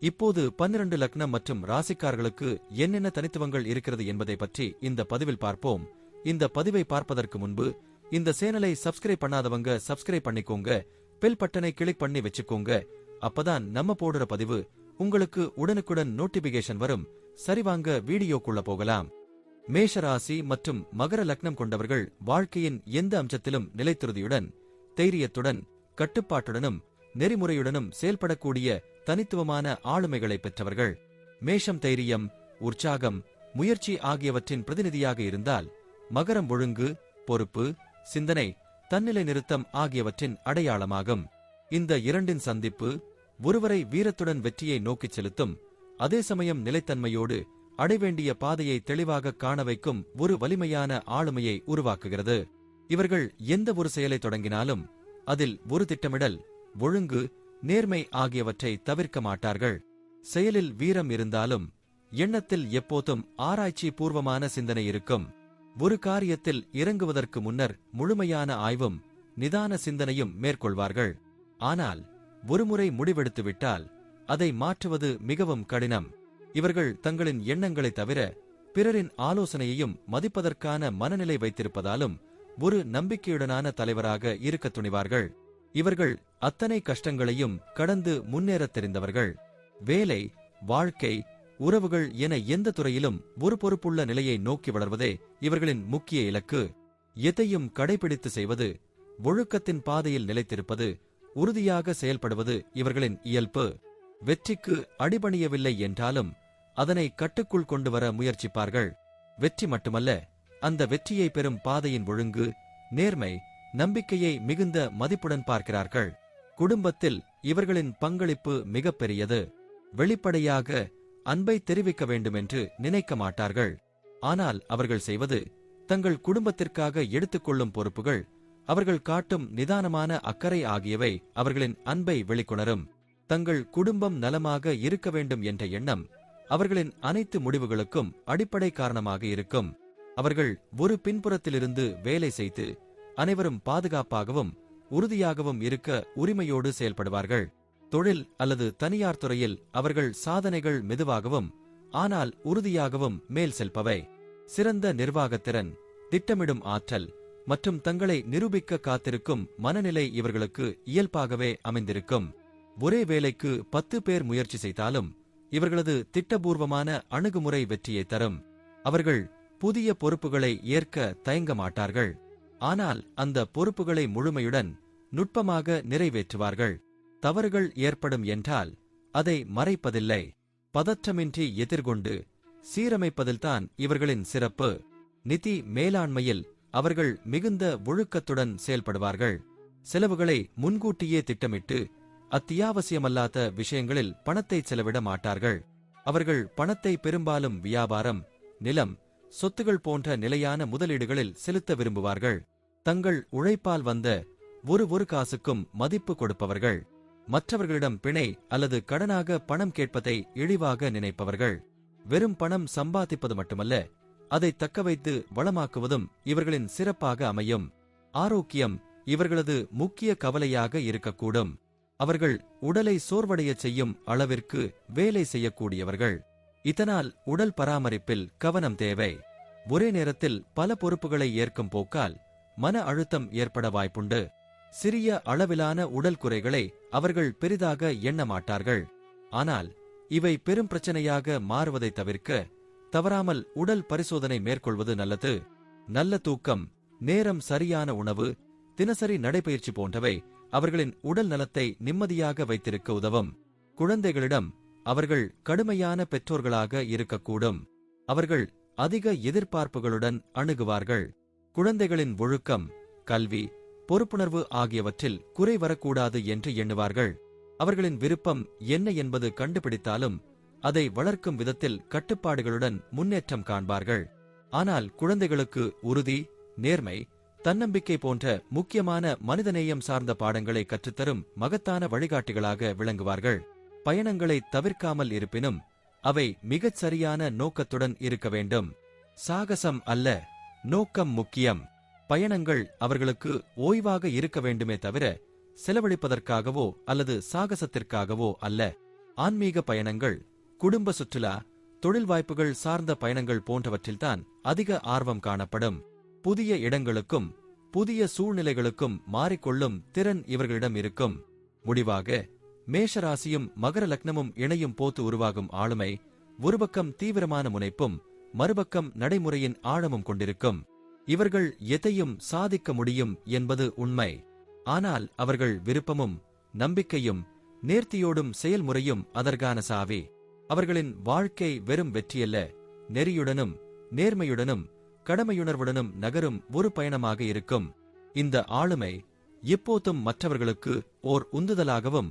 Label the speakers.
Speaker 1: இப்போது பன்னிரண்டு லக்னம் மற்றும் ராசிக்காரர்களுக்கு என்னென்ன தனித்துவங்கள் இருக்கிறது என்பதை பற்றி இந்த பதிவில் பார்ப்போம். இந்த பதிவை பார்ப்பதற்கு முன்பு இந்த சேனலை சப்ஸ்கிரைப் பண்ணாதவங்க சப்ஸ்கிரைப் பண்ணிக்கோங்க. பெல் பட்டனை கிளிக் பண்ணி வச்சுக்கோங்க. அப்பதான் நம்ம போடுற பதிவு உங்களுக்கு உடனுக்குடன் நோட்டிபிகேஷன் வரும். சரிவாங்க வீடியோக்குள்ள போகலாம். மேஷ ராசி மற்றும் மகர லக்னம் கொண்டவர்கள் வாழ்க்கையின் எந்த அம்சத்திலும் நிலைத்துறுதியுடன் தைரியத்துடன் கட்டுப்பாட்டுடனும் நெறிமுறையுடனும் செயல்படக்கூடிய தனித்துவமான ஆளுமைகளை பெற்றவர்கள். மேஷம் தைரியம் உற்சாகம் முயற்சி ஆகியவற்றின் பிரதிநிதியாக இருந்தால் மகரம் ஒழுங்கு பொறுப்பு சிந்தனை தன்னிலை நிறுத்தம் ஆகியவற்றின் அடையாளமாகும். இந்த இரண்டின் சந்திப்பு ஒருவரை வீரத்துடன் வெற்றியை நோக்கிச் செலுத்தும் அதே சமயம் நிலைத்தன்மையோடு அடைவேண்டிய பாதையை தெளிவாக காண வைக்கும் ஒரு வலிமையான ஆளுமையை உருவாக்குகிறது. இவர்கள் எந்த ஒரு செயலை தொடங்கினாலும் அதில் ஒரு திட்டமிடல் ஒழுங்கு நேர்மை ஆகியவற்றை தவிர்க்க மாட்டார்கள். செயலில் வீரம் இருந்தாலும் எண்ணத்தில் எப்போதும் ஆராய்ச்சி பூர்வமான சிந்தனை இருக்கும். ஒரு காரியத்தில் இறங்குவதற்கு முன்னர் முழுமையான ஆய்வும் நிதான சிந்தனையும் மேற்கொள்வார்கள். ஆனால் ஒருமுறை முடிவெடுத்துவிட்டால் அதை மாற்றுவது மிகவும் கடினம். இவர்கள் தங்களின் எண்ணங்களை தவிர பிறரின் ஆலோசனையையும் மதிப்பதற்கான மனநிலை வைத்திருப்பதாலும் ஒரு நம்பிக்கையுடனான தலைவராக இருக்க துணிவார்கள். இவர்கள் அத்தனை கஷ்டங்களையும் கடந்து முன்னேறத் தெரிந்தவர்கள். வேலை வாழ்க்கை உறவுகள் என எந்த துறையிலும் ஒரு பொறுப்புள்ள நிலையை நோக்கி வளர்வதே இவர்களின் முக்கிய இலக்கு. எதையும் கடைபிடித்து செய்வது ஒழுக்கத்தின் பாதையில் நிலைத்திருப்பது உறுதியாக செயல்படுவது இவர்களின் இயல்பு. வெற்றிக்கு அடிபணியவில்லை என்றாலும் அதனை கட்டுக்குள் கொண்டு வர முயற்சிப்பார்கள். வெற்றி மட்டுமல்ல அந்த வெற்றியை பெறும் பாதையின் ஒழுங்கு நேர்மை நம்பிக்கையை மிகுந்த மதிப்புடன் பார்க்கிறார்கள். குடும்பத்தில் இவர்களின் பங்களிப்பு மிகப்பெரியது. வெளிப்படையாக அன்பை தெரிவிக்க வேண்டுமென்று நினைக்க மாட்டார்கள். ஆனால் அவர்கள் செய்வது தங்கள் குடும்பத்திற்காக எடுத்துக்கொள்ளும் பொறுப்புகள் அவர்கள் காட்டும் நிதானமான அக்கறை ஆகியவை அவர்களின் அன்பை வெளிக்கொணரும். தங்கள் குடும்பம் நலமாக இருக்க வேண்டும் என்ற எண்ணம் அவர்களின் அனைத்து முடிவுகளுக்கும் அடிப்படை காரணமாக இருக்கும். அவர்கள் ஒரு பின்புறத்திலிருந்து வேலை செய்து அனைவரும் பாதுகாப்பாகவும் உறுதியாகவும் இருக்க உரிமையோடு செயல்படுவார்கள். தொழில் அல்லது தனியார் துறையில் அவர்கள் சாதனைகள் மெதுவாகவும் ஆனால் உறுதியாகவும் மேல் செல்பவை. சிறந்த நிர்வாகத்திறன் திட்டமிடும் ஆற்றல் மற்றும் தங்களை நிரூபிக்க காத்திருக்கும் மனநிலை இவர்களுக்கு இயல்பாகவே அமைந்திருக்கும். ஒரே வேலைக்கு பத்து பேர் முயற்சி செய்தாலும் இவர்களது திட்டபூர்வமான அணுகுமுறை வெற்றியை தரும். அவர்கள் புதிய பொறுப்புகளை ஏற்க தயங்க மாட்டார்கள். ஆனால் அந்த பொறுப்புகளை முழுமையுடன் நுட்பமாக நிறைவேற்றுவார்கள். தவறுகள் ஏற்படும் என்றால் அதை மறைப்பதில்லை. பதற்றமின்றி எதிர்கொண்டு சீரமைப்பதில்தான் இவர்களின் சிறப்பு. நிதி மேலாண்மையில் அவர்கள் மிகுந்த ஒழுக்கத்துடன் செயல்படுவார்கள். செலவுகளை முன்கூட்டியே திட்டமிட்டு அத்தியாவசியமல்லாத விஷயங்களில் பணத்தை செலவிட மாட்டார்கள். அவர்கள் பணத்தை பெரும்பாலும் வியாபாரம் நிலம் சொத்துகள் போன்ற நிலையான முதலீடுகளில் செலுத்த விரும்புவார்கள். தங்கள் உழைப்பால் வந்த ஒரு ஒரு காசுக்கும் மதிப்பு கொடுப்பவர்கள். மற்றவர்களிடம் பிணை அல்லது கடனாக பணம் கேட்பதை இழிவாக நினைப்பவர்கள். வெறும் பணம் சம்பாதிப்பது மட்டுமல்ல அதை தக்கவைத்து வளமாக்குவதும் இவர்களின் சிறப்பாக அமையும். ஆரோக்கியம் இவர்களது முக்கிய கவலையாக இருக்கக்கூடும். அவர்கள் உடலை சோர்வடையச் செய்யும் அளவிற்கு வேலை செய்யக்கூடியவர்கள். இதனால் உடல் பராமரிப்பில் கவனம் தேவை. ஒரே நேரத்தில் பல பொறுப்புகளை ஏற்கும் போக்கால் மன அழுத்தம் ஏற்பட வாய்ப்புண்டு. சிறிய அளவிலான உடல் குறைகளை அவர்கள் பெரிதாக எண்ண மாட்டார்கள். ஆனால் இவை பெரும் பிரச்சனையாக மாறுவதை தவிர்க்க தவறாமல் உடல் பரிசோதனை மேற்கொள்வது நல்லது. நல்ல தூக்கம் நேரம் சரியான உணவு தினசரி நடைபயிற்சி போன்றவை அவர்களின் உடல் நலத்தை நிம்மதியாக வைத்திருக்க உதவும். குழந்தைகளிடம் அவர்கள் கடுமையான பெற்றோர்களாக இருக்கக்கூடும். அவர்கள் அதிக எதிர்பார்ப்புகளுடன் அணுகுவார்கள். குழந்தைகளின் ஒழுக்கம் கல்வி பொறுப்புணர்வு ஆகியவற்றில் குறை வரக்கூடாது என்று எண்ணுவார்கள். அவர்களின் விருப்பம் என்ன என்பது கண்டுபிடித்தாலும் அதை வளர்க்கும் விதத்தில் கட்டுப்பாடுகளுடன் முன்னேற்றம் காண்பார்கள். ஆனால் குழந்தைகளுக்கு உறுதி நேர்மை தன்னம்பிக்கை போன்ற முக்கியமான மனிதநேயம் சார்ந்த பாடங்களை கற்றுத்தரும் மகத்தான வழிகாட்டிகளாக விளங்குவார்கள். பயணங்களை தவிர்க்காமல் இருப்பினும் அவை மிகச் சரியான நோக்கத்துடன் இருக்க வேண்டும். சாகசம் அல்ல நோக்கம் முக்கியம். பயணங்கள் அவர்களுக்கு ஓய்வாக இருக்க வேண்டுமே தவிர செலவழிப்பதற்காகவோ அல்லது சாகசத்திற்காகவோ அல்ல. ஆன்மீக பயணங்கள் குடும்ப சுற்றுலா தொழில் வாய்ப்புகள் சார்ந்த பயணங்கள் போன்றவற்றில்தான் அதிக ஆர்வம் காணப்படும். புதிய இடங்களுக்கும் புதிய சூழ்நிலைகளுக்கும் மாறிக்கொள்ளும் திறன் இவர்களிடம் இருக்கும். முடிவாக மேஷராசியும் மகர லக்னமும் இணையும் போத்து உருவாகும் ஆளுமை ஒருபக்கம் தீவிரமான முனைப்பும் மறுபக்கம் நடைமுறையின் ஆழமும் கொண்டிருக்கும். இவர்கள் எதையும் சாதிக்க முடியும் என்பது உண்மை. ஆனால் அவர்கள் விருப்பமும் நம்பிக்கையும் நேர்த்தியோடும் செயல்முறையும் அதற்கான சாவி. அவர்களின் வாழ்க்கை வெறும் வெற்றியல்ல நெறியுடனும் நேர்மையுடனும் கடமையுணர்வுடனும் நகரும் ஒரு பயணமாக இருக்கும். இந்த ஆளுமை இப்போதும் மற்றவர்களுக்கு ஓர் உந்துதலாகவும்